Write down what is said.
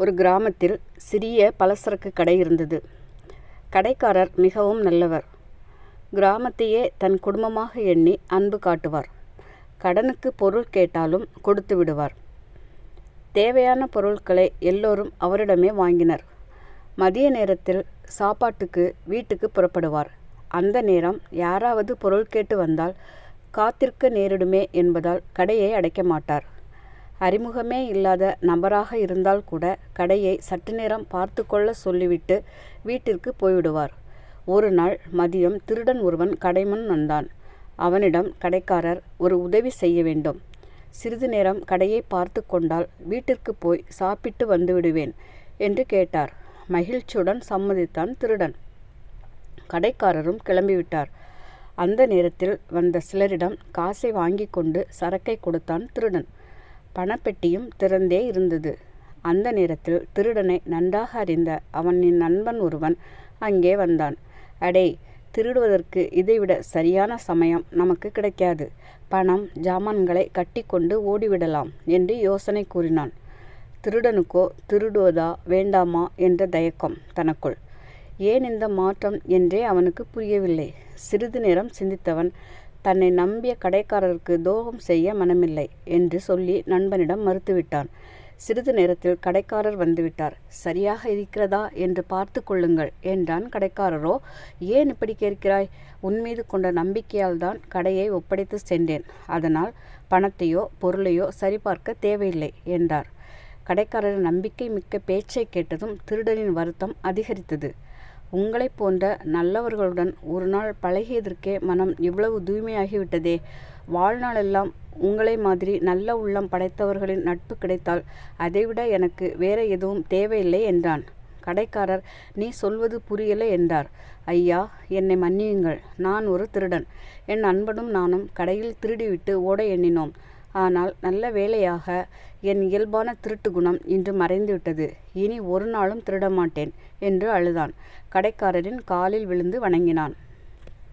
ஒரு கிராமத்தில் சிறிய பலசரக்கு கடை இருந்தது. கடைக்காரர் மிகவும் நல்லவர். கிராமத்தையே தன் குடும்பமாக எண்ணி அன்பு காட்டுவார். கடனுக்கு பொருள் கேட்டாலும் கொடுத்து விடுவார். தேவையான பொருட்களை எல்லோரும் அவரிடமே வாங்கினர். மதிய நேரத்தில் சாப்பாட்டுக்கு வீட்டுக்கு புறப்படுவார். அந்த நேரம் யாராவது பொருள் கேட்டு வந்தால் காத்திருக்க நேரிடுமே என்பதால் கடையை அடைக்க மாட்டார். அறிமுகமே இல்லாத நபராக இருந்தால் கூட கடையை சற்று நேரம் பார்த்து கொள்ள சொல்லிவிட்டு வீட்டிற்கு போய்விடுவார். ஒரு நாள் மதியம் திருடன் ஒருவன் கடைமுன் வந்தான். அவனிடம் கடைக்காரர் ஒரு உதவி செய்ய வேண்டும். சிறிது நேரம் கடையை பார்த்து கொண்டால் வீட்டிற்கு போய் சாப்பிட்டு வந்துவிடுவேன் என்று கேட்டார். மகிழ்ச்சியுடன் சம்மதித்தான் திருடன். கடைக்காரரும் கிளம்பிவிட்டார் அந்த நேரத்தில் வந்த சிலரிடம் காசை வாங்கி கொண்டு சரக்கை கொடுத்தான் திருடன். பணப்பெட்டியும் திறந்தே இருந்தது. அந்த நேரத்தில் திருடனை நன்றாக அறிந்த அவனின் நண்பன் ஒருவன் அங்கே வந்தான். அடே திருடுவதற்கு இதைவிட சரியான சமயம் நமக்கு கிடைக்காது. பணம் ஜாமான்களை கட்டி கொண்டு ஓடிவிடலாம் என்று யோசனை கூறினான். திருடனுக்கோ திருடுவதா வேண்டாமா என்ற தயக்கம் தனக்குள். ஏன் இந்த மாற்றம் என்றே அவனுக்கு புரியவில்லை. சிறிது நேரம் சிந்தித்தவன் தன்னை நம்பிய கடைக்காரருக்கு துரோகம் செய்ய மனமில்லை என்று சொல்லி நண்பனிடம் மறுத்துவிட்டான். சிறிது நேரத்தில் கடைக்காரர் வந்துவிட்டார். சரியாக இருக்கிறதா என்று பார்த்து கொள்ளுங்கள் என்றான் கடைக்காரரோ. ஏன் இப்படி கேட்கிறாய்? உன்மீது கொண்ட நம்பிக்கையால் தான் கடையை ஒப்படைத்து சென்றேன். அதனால் பணத்தையோ பொருளையோ சரிபார்க்க தேவையில்லை என்றார். கடைக்காரரின் நம்பிக்கை மிக்க பேச்சை கேட்டதும் திருடனின் வருத்தம் அதிகரித்தது. உங்களைப் போன்ற நல்லவர்களுடன் ஒரு நாள் பழகியதற்கே மனம் இவ்வளவு தூய்மையாகிவிட்டதே. வாழ்நாளெல்லாம் உங்களை மாதிரி நல்ல உள்ளம் படைத்தவர்களின் நட்பு கிடைத்தால் அதைவிட எனக்கு வேற எதுவும் தேவையில்லை என்றான். கடைக்காரர் நீ சொல்வது புரியலை என்றார். ஐயா என்னை மன்னியுங்கள். நான் ஒரு திருடன். என் அன்பனும் நானும் கடையில் திருடிவிட்டு ஓட எண்ணினோம். ஆனால் நல்ல வேளையாக என் இயல்பான திருட்டு குணம் இன்று மறைந்துவிட்டது. இனி ஒரு நாளும் திருட மாட்டேன் என்று அழுதான். கடைக்காரரின் காலில் விழுந்து வணங்கினான்.